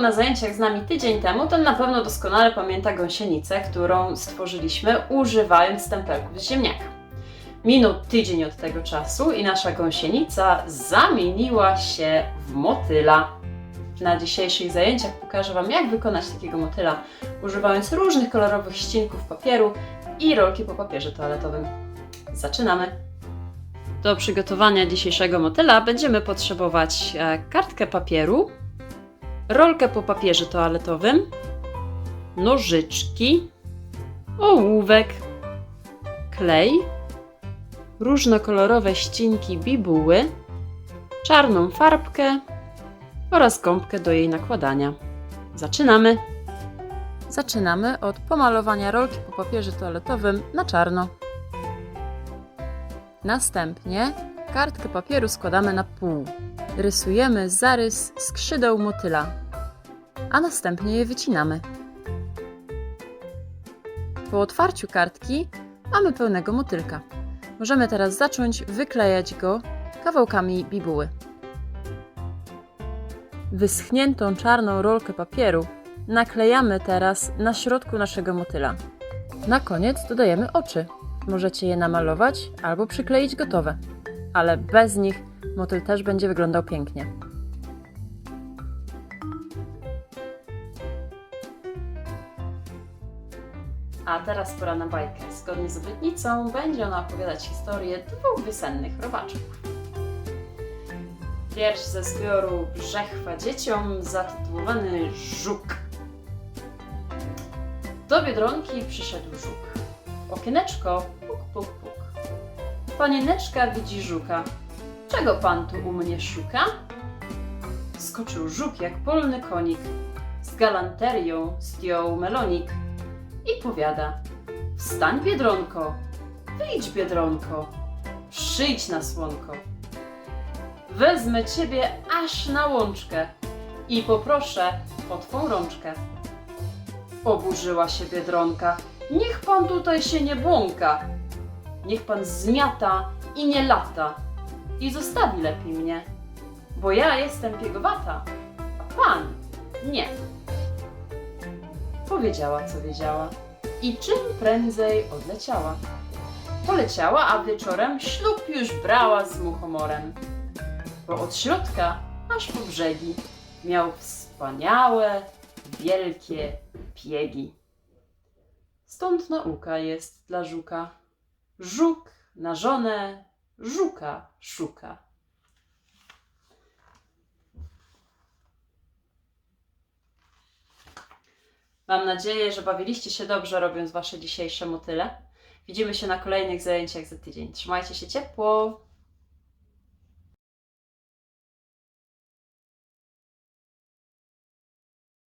na zajęciach z nami tydzień temu, to na pewno doskonale pamięta gąsienicę, którą stworzyliśmy używając stempelków z ziemniaka. Minął tydzień od tego czasu i nasza gąsienica zamieniła się w motyla. Na dzisiejszych zajęciach pokażę Wam, jak wykonać takiego motyla, używając różnych kolorowych ścinków papieru i rolki po papierze toaletowym. Zaczynamy! Do przygotowania dzisiejszego motyla będziemy potrzebować e, kartkę papieru, rolkę po papierze toaletowym, nożyczki, ołówek, klej, różnokolorowe ścinki bibuły, czarną farbkę oraz gąbkę do jej nakładania. Zaczynamy! Zaczynamy od pomalowania rolki po papierze toaletowym na czarno. Następnie kartkę papieru składamy na pół. Rysujemy zarys skrzydeł motyla, a następnie je wycinamy. Po otwarciu kartki mamy pełnego motylka. Możemy teraz zacząć wyklejać go kawałkami bibuły. Wyschniętą czarną rolkę papieru naklejamy teraz na środku naszego motyla. Na koniec dodajemy oczy. Możecie je namalować albo przykleić gotowe, ale bez nich motyl też będzie wyglądał pięknie. A teraz pora na bajkę. Zgodnie z obietnicą będzie ona opowiadać historię dwóch wiosennych robaczków. Wiersz ze zbioru Brzechwa dzieciom zatytułowany Żuk. Do Biedronki przyszedł żuk. Okieneczko puk, puk, puk. Panieneczka widzi żuka. Czego pan tu u mnie szuka? Skoczył żuk jak polny konik. Z galanterią zdjął melonik i powiada: Wstań, biedronko, wyjdź, biedronko, przyjdź na słonko. Wezmę ciebie aż na łączkę i poproszę o twą rączkę. Oburzyła się biedronka. Niech pan tutaj się nie błąka. Niech pan zmiata i nie lata. I zostawi lepiej mnie, bo ja jestem piegowata, a pan nie. Powiedziała, co wiedziała i czym prędzej odleciała. Poleciała, a wieczorem ślub już brała z muchomorem, bo od środka aż po brzegi miał wspaniałe, wielkie piegi. Stąd nauka jest dla żuka. Żuk na żonę żuka szuka. Mam nadzieję, że bawiliście się dobrze robiąc wasze dzisiejsze motyle. Widzimy się na kolejnych zajęciach za tydzień. Trzymajcie się ciepło.